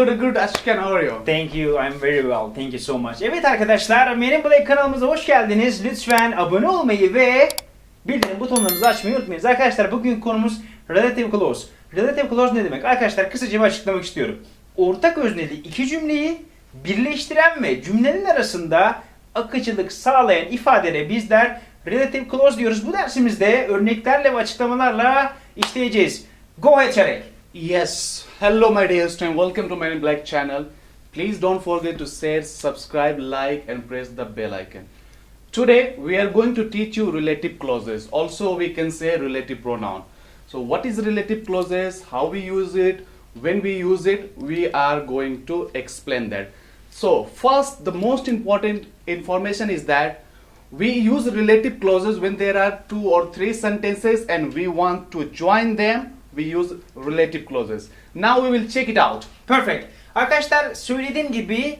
Good, good. Ashkan, how are you? Thank you, I'm very well. Thank you so much. Evet arkadaşlar, Merin Black kanalımıza hoş geldiniz. Lütfen abone olmayı ve bildirim butonlarınızı açmayı unutmayınız. Arkadaşlar bugün konumuz Relative Clause. Relative Clause ne demek? Arkadaşlar kısaca bir açıklamak istiyorum. Ortak özneli iki cümleyi birleştiren ve cümlenin arasında akıcılık sağlayan ifadelere bizler Relative Clause diyoruz. Bu dersimizde örneklerle ve açıklamalarla işleyeceğiz. Go ahead Çarek. Yes. Hello, my dear student. Welcome to my Black channel. Please don't forget to share, subscribe, like, and press the bell icon. Today, we are going to teach you relative clauses. Also, we can say relative pronoun. So, what is relative clauses? How we use it? When we use it, we are going to explain that. So, first, the most important information is that we use relative clauses when there are two or three sentences and we want to join them we use relative clauses now we will check it out Perfect. Arkadaşlar söylediğim gibi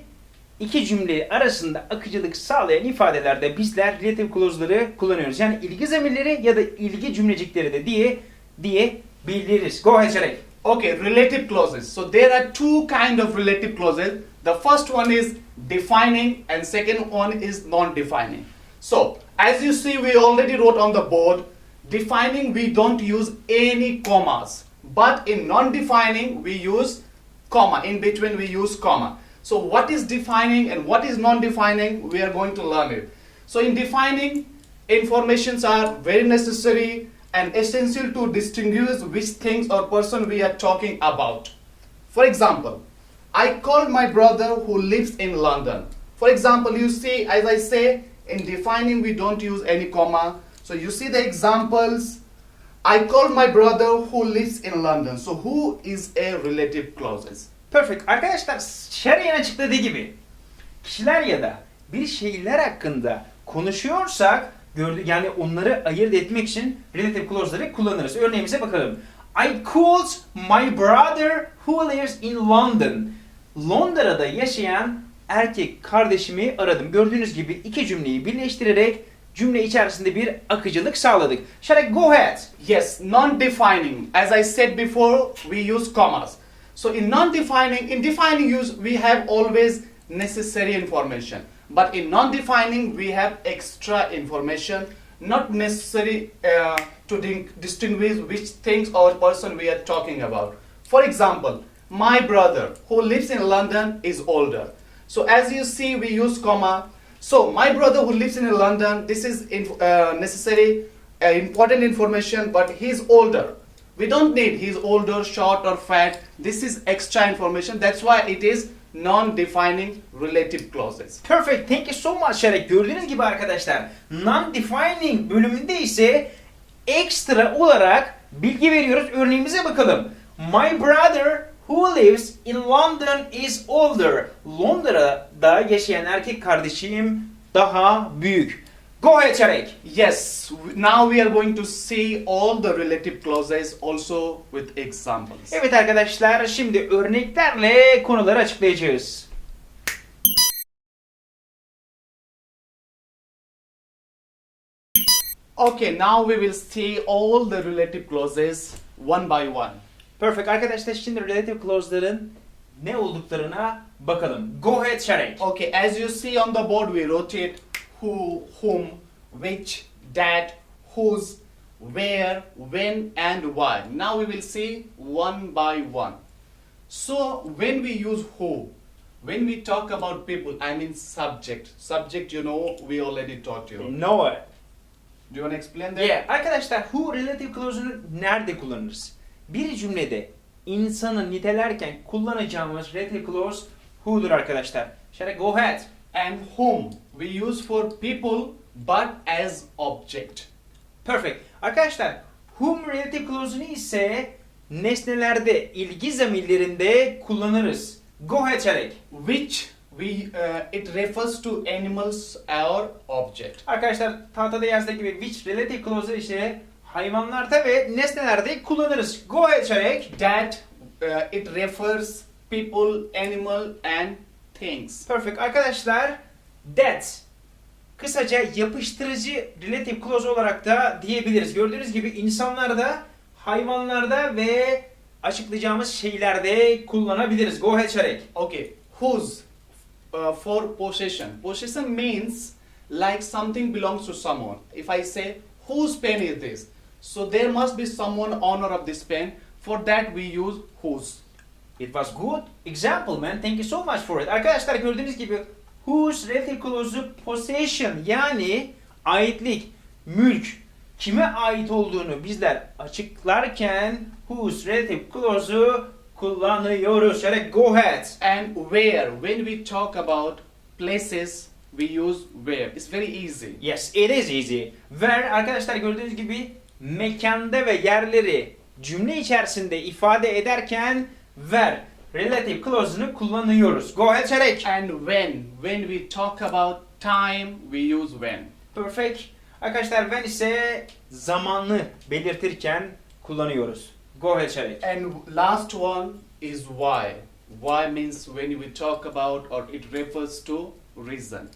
iki cümle arasında akıcılık sağlayan ifadelerde bizler relative clause'ları kullanıyoruz. Yani ilgi zamirleri ya da ilgi cümlecikleri de diye diye bildiririz. Go ahead Şerek. okay relative clauses so there are two kind of relative clauses the first one is defining and second one is non-defining so as you see we already wrote on the board defining we don't use any commas. But in non-defining we use comma. In between we use comma. So what is defining and what is non-defining we are going to learn it. So in defining informations are very necessary and essential to distinguish which things or person we are talking about. For example i called my brother who lives in london. For example you see as i say in defining we don't use any comma so you see the examples I called my brother who lives in London. So who is a relative clauses? Perfect. Arkadaşlar Şerik'in açıkladığı gibi kişiler ya da bir şeyler hakkında konuşuyorsak gördü yani onları ayırt etmek için relative clause'ları kullanırız. Örneğimize bakalım. I called my brother who lives in London. Londra'da yaşayan erkek kardeşimi aradım. Gördüğünüz gibi iki cümleyi birleştirerek cümle içerisinde bir akıcılık sağladık. Shall I go ahead? Yes, non-defining. As I said before, we use commas. So in non-defining, in defining use, we have always necessary information. But in non-defining, we have extra information, not necessary uh, to distinguish which things or person we are talking about. For example, my brother who lives in London is older. So as you see, we use comma. So my brother who lives in London, this is uh, necessary, uh, important information, but he's older. We don't need he's older, short or fat. This is extra information. That's why it is non-defining relative clauses. Perfect. Thank you so much Şerek. Gördüğünüz gibi arkadaşlar non-defining bölümünde ise ekstra olarak bilgi veriyoruz. Örneğimize bakalım. My brother who lives in London is older. Londra'da yaşayan erkek kardeşim daha büyük. Go ahead Şerek. Yes, now we are going to see all the relative clauses also with examples. Evet arkadaşlar şimdi örneklerle konuları açıklayacağız. Okay, now we will see all the relative clauses one by one. Perfect. Arkadaşlar şimdi relative clause'ların ne olduklarına bakalım. Go ahead Şerek. Okay, as you see on the board, we wrote it who, whom, which, that, whose, where, when, and why. Now we will see one by one. So, when we use who, when we talk about people, I mean subject. Subject, you know, we already taught you. Noah. Do you want to explain that? Yeah. Arkadaşlar who relative clause'unu nerede kullanırız? Bir cümlede insanı nitelerken kullanacağımız relative clause who'dur arkadaşlar. Şöyle go ahead. And whom we use for people but as object. Perfect. Arkadaşlar whom relative clause'unu ise nesnelerde ilgi zamirlerinde kullanırız. Go ahead Şerek. Which we uh, it refers to animals or object. Arkadaşlar tahtada yazdığı gibi which relative clause'u ise hayvanlarda ve nesnelerde kullanırız. Go ahead Şerek. That uh, it refers people, animal and things. Perfect. Arkadaşlar that kısaca yapıştırıcı relative clause olarak da diyebiliriz. Gördüğünüz gibi insanlarda, hayvanlarda ve açıklayacağımız şeylerde kullanabiliriz. Go Şarek. Okay, whose uh, for possession. Possession means like something belongs to someone. If I say whose pen is this, so there must be someone owner of this pen. For that we use whose. It was good example man. Thank you so much for it. Arkadaşlar gördüğünüz gibi whose relative clause'u possession yani aitlik, mülk kime ait olduğunu bizler açıklarken whose relative clause'u kullanıyoruz. Şöyle go ahead. And where, when we talk about places, we use where. It's very easy. Yes, it is easy. Where arkadaşlar gördüğünüz gibi mekanda ve yerleri cümle içerisinde ifade ederken where relative clause'unu kullanıyoruz. Go ahead Şerek. And when, when we talk about time, we use when. Perfect. Arkadaşlar when ise zamanı belirtirken kullanıyoruz. Go ahead Şerek. And last one is why. Why means when we talk about or it refers to reason.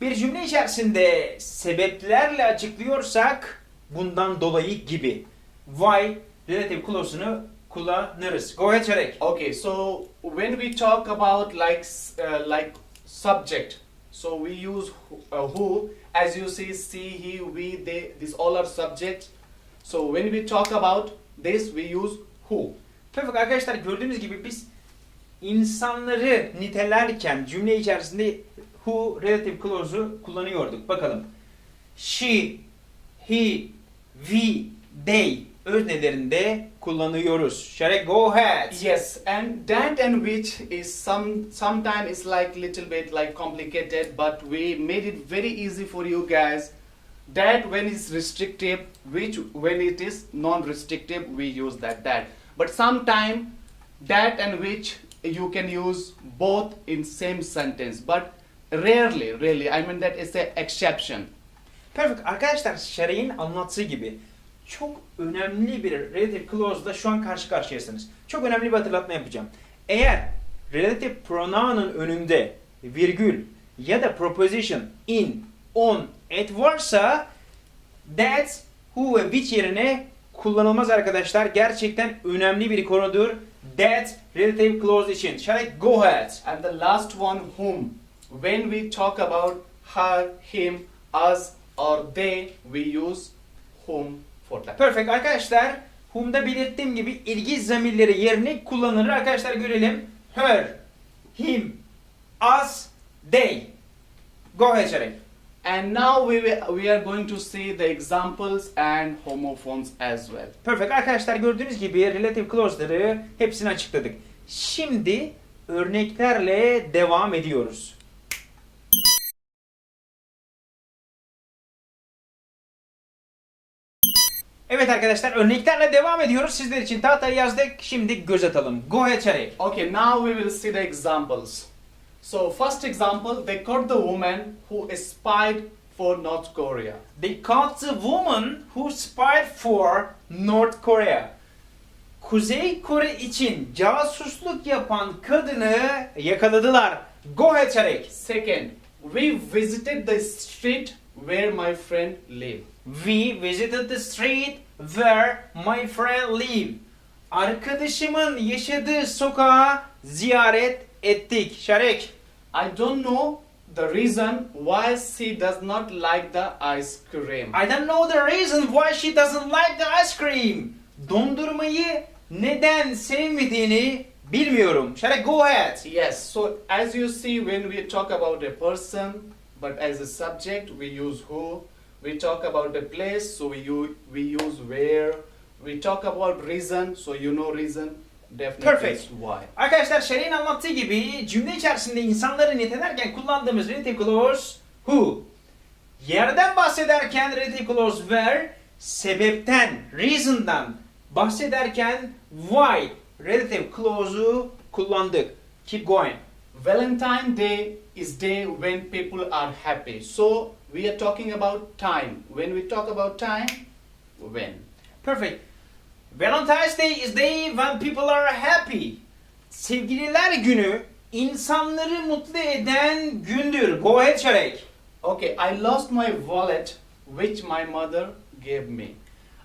Bir cümle içerisinde sebeplerle açıklıyorsak bundan dolayı gibi. Why relative clause'unu kullanırız. Go ahead Şerek. Okay, so when we talk about like uh, like subject, so we use who, uh, who as you see, she, he, we, they. These all are subjects. So when we talk about this, we use who. Perfect arkadaşlar gördüğünüz gibi biz insanları nitelerken cümle içerisinde who relative clause'u kullanıyorduk. Bakalım. She, he, we, they öznelerinde kullanıyoruz. I go ahead? Yes, and that and which is some sometimes it's like little bit like complicated, but we made it very easy for you guys. That when it's restrictive, which when it is non-restrictive, we use that that. But sometime that and which you can use both in same sentence, but rarely, really. I mean that is an exception. Perfect. Arkadaşlar Şeray'ın anlattığı gibi çok önemli bir relative clause'da şu an karşı karşıyasınız. Çok önemli bir hatırlatma yapacağım. Eğer relative pronoun'un önünde virgül ya da preposition in, on, at varsa that, who ve which yerine kullanılmaz arkadaşlar. Gerçekten önemli bir konudur. That relative clause için. Shall I go ahead? And the last one, whom. When we talk about her, him, us, or they, we use whom for that. Perfect arkadaşlar. Whom'da belirttiğim gibi ilgi zamirleri yerine kullanılır. Arkadaşlar görelim. Her, him, us, they. Go ahead Şeref. And now we, will- we are going to see the examples and homophones as well. Perfect arkadaşlar gördüğünüz gibi relative clause'ları hepsini açıkladık. Şimdi örneklerle devam ediyoruz. Evet arkadaşlar örneklerle devam ediyoruz. Sizler için tahtaya yazdık. Şimdi göz atalım. Go ahead Şeref. Okay, now we will see the examples. So first example, they caught the woman who spied for North Korea. They caught the woman who spied for North Korea. Kuzey Kore için casusluk yapan kadını yakaladılar. Go ahead Şarek. Second, we visited the street where my friend lived. We visited the street where my friend lived. Arkadaşımın yaşadığı sokağı ziyaret ettik. Şarek. I don't know the reason why she does not like the ice cream. I don't know the reason why she doesn't like the ice cream. Dondurmayı neden sevmediğini bilmiyorum. I go ahead? Yes, so as you see, when we talk about a person, but as a subject, we use who. We talk about a place, so we use, we use where. We talk about reason, so you know reason. Definitely Perfect. it's why. Arkadaşlar Şerif'in anlattığı gibi cümle içerisinde insanları nitelerken kullandığımız relative clause who. Yerden bahsederken relative clause where. Sebepten, reason'dan bahsederken why relative clause'u kullandık. Keep going. Valentine Day is day when people are happy. So we are talking about time. When we talk about time, when? Perfect. Valentine's Day is day when people are happy. Sevgililer günü insanları mutlu eden gündür. Go ahead Şarek. Okay, I lost my wallet, which my mother gave me.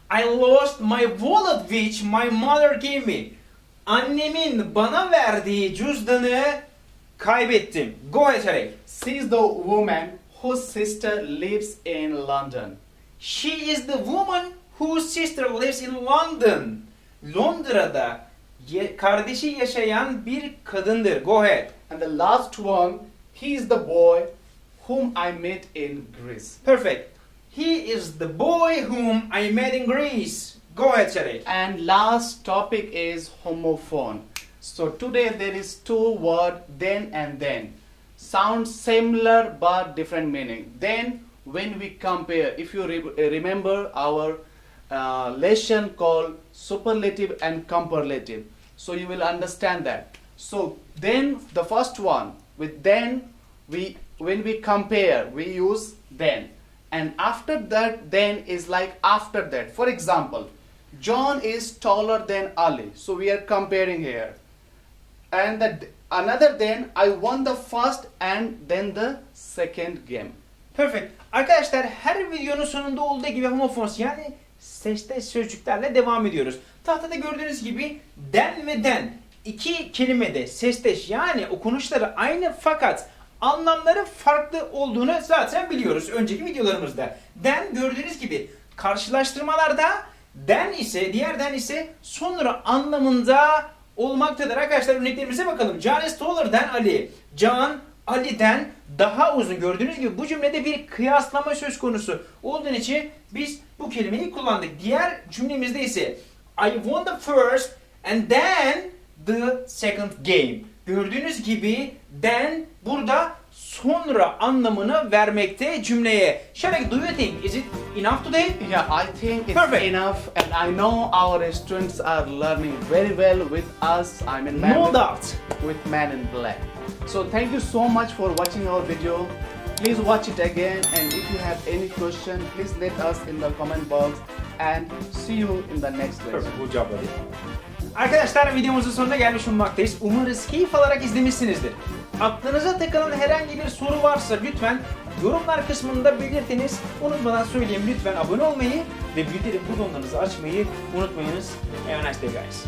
I lost my wallet which my mother gave me. Annemin bana verdiği cüzdanı kaybettim. Go ahead Tarek. She's the woman whose sister lives in London. She is the woman whose sister lives in London. Londra'da ye- kardeşi yaşayan bir kadındır. Go ahead. And the last one, he is the boy whom I met in Greece. Perfect. He is the boy whom I met in Greece. Go ahead Tarek. And last topic is homophone. So today there is two word then and then. Sounds similar but different meaning. Then when we compare, if you re- remember our uh, lesson called superlative and comparative, so you will understand that. So then the first one with then we when we compare we use then. And after that then is like after that. For example john is taller than ali. So we are comparing here. And that another then i won the first and then the second game Perfect. Arkadaşlar her videonun sonunda olduğu gibi homofons yani sesli sözcüklerle devam ediyoruz. Tahtada gördüğünüz gibi den ve den iki kelimede sesteş yani okunuşları aynı fakat anlamları farklı olduğunu zaten biliyoruz önceki videolarımızda. Den gördüğünüz gibi karşılaştırmalarda den ise diğer den ise sonra anlamında olmaktadır. Arkadaşlar örneklerimize bakalım. John is taller Ali. John Ali'den daha uzun. Gördüğünüz gibi bu cümlede bir kıyaslama söz konusu olduğu için biz bu kelimeyi kullandık. Diğer cümlemizde ise I won the first and then the second game. Gördüğünüz gibi then burada sonra anlamını vermekte cümleye. Sharek, do you think is it enough today? yeah i think it's Perfect. enough and i know our students are learning very well with us i mean man No with- doubt. with Man in Black. So thank you so much for watching our video. Please watch it again and if you have any question, please let us in the comment box and see you in the next lesson. Perfect. Good job buddy. Arkadaşlar videomuzun sonuna gelmiş bulunmaktayız. Umarız keyif alarak izlemişsinizdir. Aklınıza takılan herhangi bir soru varsa lütfen yorumlar kısmında belirtiniz. Unutmadan söyleyeyim lütfen abone olmayı ve bildirim butonlarınızı açmayı unutmayınız. Have a nice day guys.